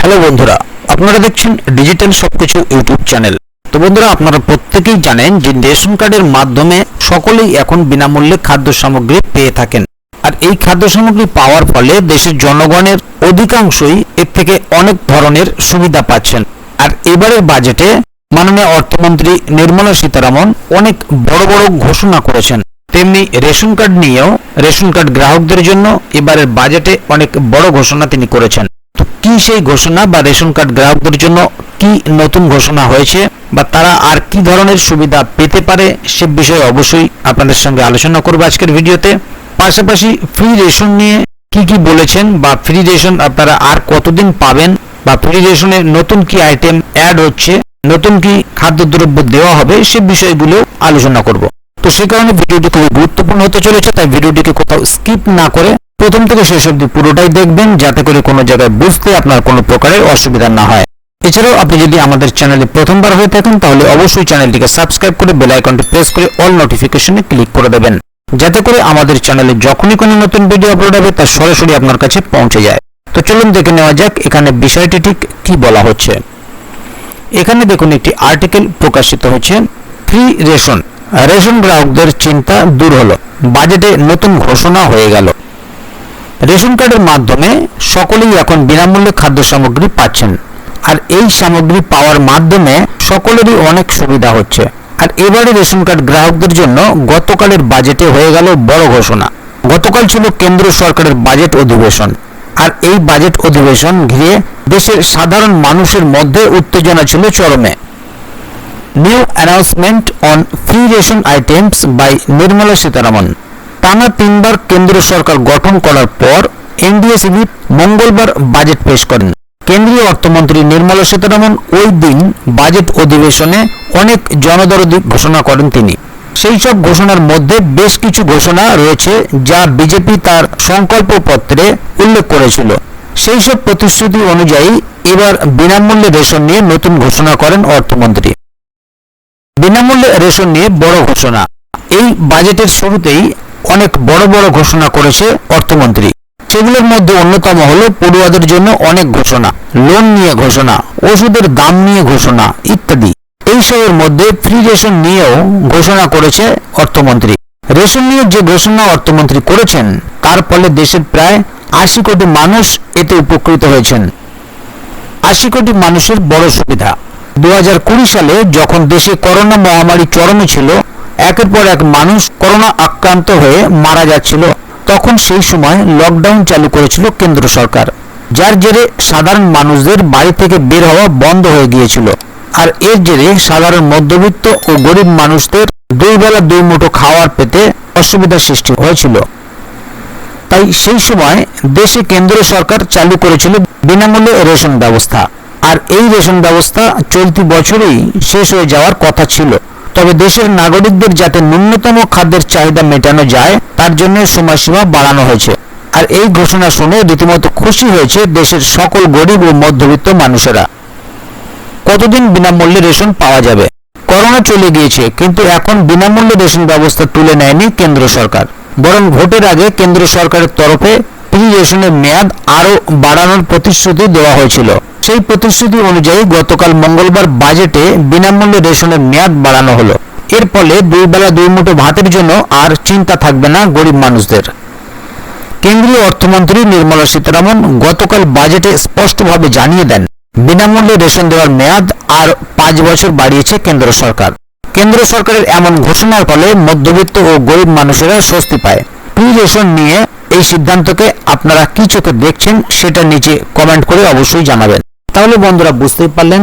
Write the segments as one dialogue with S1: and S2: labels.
S1: Hello বন্ধুরা, আপনারা দেখছেন ডিজিটাল সবকিছু ইউটিউব চ্যানেল। তো বন্ধুরা, আপনারা প্রত্যেকেই জানেন যে রেশন কার্ডের মাধ্যমে সকলেই এখন বিনামূল্যে খাদ্য সামগ্রী পেয়ে থাকেন। আর এই খাদ্য সামগ্রী পাওয়ার ফলে দেশের জনগণের অধিকাংশই এর থেকে অনেক ধরনের সুবিধা পাচ্ছেন। আর এবারের বাজেটে মাননীয় অর্থমন্ত্রী নির্মলা সীতারামন অনেক বড় বড় ঘোষণা করেছেন। তেমনি রেশন কার্ড নিয়েও রেশন কার্ড গ্রাহকদের জন্য এবারের বাজেটে অনেক বড় ঘোষণা তিনি করেছেন। কি সেই ঘোষণা বা রেশন কার্ড গ্রাহকদের জন্য কি নতুন ঘোষণা হয়েছে বা তারা আর কি ধরনের সুবিধা পেতে পারে সে বিষয়ে অবশ্যই আপনাদের সঙ্গে আলোচনা করব আজকের ভিডিওতে। পাশাপাশি ফ্রি রেশন নিয়ে কি কি বলেছেন বা ফ্রি রেশন আপনারা আর কতদিন পাবেন বা ফ্রি রেশনে নতুন কি আইটেম অ্যাড হচ্ছে, নতুন কি খাদ্যদ্রব্য দেওয়া হবে সে বিষয়গুলো আলোচনা করব। তো সে কারণে ভিডিওটি খুবই গুরুত্বপূর্ণ হতে চলেছে, তাই ভিডিওটিকে কোথাও স্কিপ না করে প্রথম থেকে শেষ অবধি পুরোটাই দেখবেন, যাতে করে কোনো জায়গায় বুঝতে আপনার কোনো প্রকারের অসুবিধা না হয়। এছাড়াও আপনি যদি আমাদের চ্যানেলে প্রথমবার হয়ে থাকেন, তাহলে অবশ্যই চ্যানেলটিকে সাবস্ক্রাইব করে বেল আইকনটি প্রেস করে অল নোটিফিকেশনে ক্লিক করে দেবেন, যাতে করে আমাদের চ্যানেলে যখনই কোনো নতুন ভিডিও আপলোড হবে, তা সরাসরি আপনার কাছে পৌঁছে যায়। তো চলুন দেখে নেওয়া যাক এখানে বিষয়টি ঠিক কি বলা হচ্ছে। এখানে দেখুন, একটি আর্টিকেল প্রকাশিত হচ্ছে ফ্রি রেশন। রেশন গ্রাহকদের চিন্তা দূর হলো। বাজেটে নতুন ঘোষণা হয়ে গেল। রেশন কার্ডের মাধ্যমে সকলেই এখন বিনামূল্যে খাদ্য সামগ্রী পাচ্ছেন। আর এই সামগ্রী পাওয়ার মাধ্যমে সকলেরই অনেক সুবিধা হচ্ছে। আর এবারে রেশন কার্ড গ্রাহকদের জন্য গতকালের বাজেটে হয়ে গেল বড় ঘোষণা। গতকাল ছিল কেন্দ্র সরকারের বাজেট অধিবেশন। আর এই বাজেট অধিবেশন ঘিরে দেশের সাধারণ মানুষের মধ্যে উত্তেজনা ছিল চরমে। New announcement on free ration items by Nirmala Sitharaman. টানা তিনবার কেন্দ্রীয় সরকার গঠন করার পর এনডিএসিবি মঙ্গলবার বাজেট পেশ করেন। কেন্দ্রীয় অর্থমন্ত্রী নির্মলা সীতারামন ওই দিন বাজেট অধিবেশনে অনেক জনদরদি ঘোষণা করেন তিনি। সেই সব ঘোষণার মধ্যে বেশ কিছু ঘোষণা রয়েছে যা বিজেপি তার সংকল্পপত্রে উল্লেখ করেছিল। সেই সব প্রতিশ্রুতি অনুযায়ী এবার বিনামূল্যে রেশন নিয়ে নতুন ঘোষণা করেন অর্থমন্ত্রী। বিনামূল্যে রেশন নিয়ে বড় ঘোষণা। এই বাজেটের শুরুতেই অনেক বড় বড় ঘোষণা করেছে অর্থমন্ত্রী। সেগুলোর মধ্যে অন্যতম হলো পড়ুয়াদের জন্য অনেক ঘোষণা লোন নিয়ে ঘোষণা, ওষুধের দাম নিয়ে ঘোষণা ইত্যাদি। এইসবের মধ্যে ফ্রি রেশন নিয়েও ঘোষণা করেছে অর্থমন্ত্রী। রেশন নিয়ে যে ঘোষণা অর্থমন্ত্রী করেছেন, তার ফলে দেশের প্রায় আশি কোটি মানুষ এতে উপকৃত হয়েছেন। আশি কোটি মানুষের বড় সুবিধা। দু হাজার কুড়ি সালে যখন দেশে করোনা মহামারী চরমে ছিল একের পর এক মানুষ করোনা আক্রান্ত হয়ে মারা যাচ্ছিল। তখন সেই সময় লকডাউন চালু করেছিল কেন্দ্র সরকার, যার জেরে সাধারণ মানুষদের বাড়ি থেকে বের হওয়া বন্ধ হয়ে গিয়েছিল। আর এর জেরে সাধারণ মধ্যবিত্ত ও গরিব মানুষদের দুই বেলা দুই মুঠো খাওয়ার পেতে অসুবিধার সৃষ্টি হয়েছিল। তাই সেই সময় দেশে কেন্দ্র সরকার চালু করেছিল বিনামূল্যে রেশন ব্যবস্থা। আর এই রেশন ব্যবস্থা চলতি বছরেই শেষ হয়ে যাওয়ার কথা ছিল। তবে দেশের নাগরিকদের যাতে ন্যূনতম খাদ্যের চাহিদা মেটানো যায়, তার জন্য সময়সীমা বাড়ানো হয়েছে। আর এই ঘোষণা শুনে রীতিমতো খুশি হয়েছে দেশের সকল গরিব ও মধ্যবিত্ত মানুষেরা। কতদিন বিনামূল্যে রেশন পাওয়া যাবে? করোনা চলে গিয়েছে, কিন্তু এখন বিনামূল্যে রেশন ব্যবস্থা তুলে নেয়নি কেন্দ্র সরকার। বরং ভোটের আগে কেন্দ্র সরকারের তরফে ফ্রি রেশনের মেয়াদ আরও বাড়ানোর প্রতিশ্রুতি দেওয়া হয়েছিল। সেই প্রতিশ্রুতি অনুযায়ী গতকাল মঙ্গলবার বাজেটে বিনামূল্যে রেশনের মেয়াদ বাড়ানো হলো। এর ফলে দুই বেলা দুই মুঠো ভাতের জন্য আর চিন্তা থাকবে না গরিব মানুষদের। কেন্দ্রীয় অর্থমন্ত্রী নির্মলা সীতারামন গতকাল বাজেটে স্পষ্টভাবে জানিয়ে দেন, বিনামূল্যে রেশন দেওয়ার মেয়াদ আর পাঁচ বছর বাড়িয়েছে কেন্দ্র সরকার। কেন্দ্র সরকারের এমন ঘোষণার ফলে মধ্যবিত্ত ও গরিব মানুষেরা স্বস্তি পায়। ফ্রি রেশন নিয়ে এই সিদ্ধান্তকে আপনারা কি চোখে দেখছেন সেটা নিচে কমেন্ট করে অবশ্যই জানাবেন। তাহলে বন্ধুরা বুঝতেই পারলেন,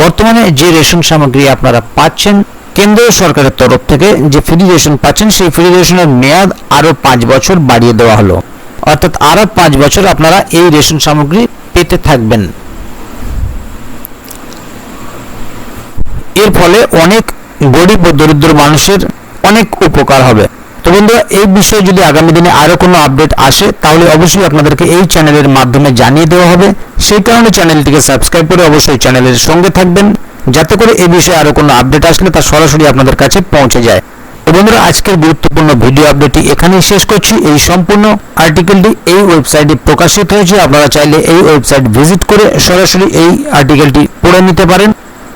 S1: বর্তমানে যে রেশন সামগ্রী আপনারা পাচ্ছেন, কেন্দ্রীয় সরকারের তরফ থেকে যে ফ্রি রেশন পাচ্ছেন, সেই ফ্রি রেশনের মেয়াদ আরও পাঁচ বছর বাড়িয়ে দেওয়া হলো। অর্থাৎ আরও পাঁচ বছর আপনারা এই রেশন সামগ্রী পেতে থাকবেন। এর ফলে অনেক গরিব ও দরিদ্র মানুষের অনেক উপকার হবে। তো বন্ধুরা, এই বিষয়ে যদি আগামী দিনে আরও কোনো আপডেট আসে, তাহলে অবশ্যই আপনাদেরকে এই চ্যানেলের মাধ্যমে জানিয়ে দেওয়া হবে। সেই কারণে চ্যানেলটিকে সাবস্ক্রাইব করে অবশ্যই চ্যানেলের সঙ্গে থাকবেন, যাতে করে এই বিষয়ে আরও কোনো আপডেট আসলে তা সরাসরি আপনাদের কাছে পৌঁছে যায়। তো বন্ধুরা, আজকের গুরুত্বপূর্ণ ভিডিও আপডেটটি এখানেই শেষ করছি। এই সম্পূর্ণ আর্টিকেলটি এই ওয়েবসাইটে প্রকাশিত হয়েছে। আপনারা চাইলে এই ওয়েবসাইট ভিজিট করে সরাসরি এই আর্টিকেলটি পড়ে নিতে পারেন।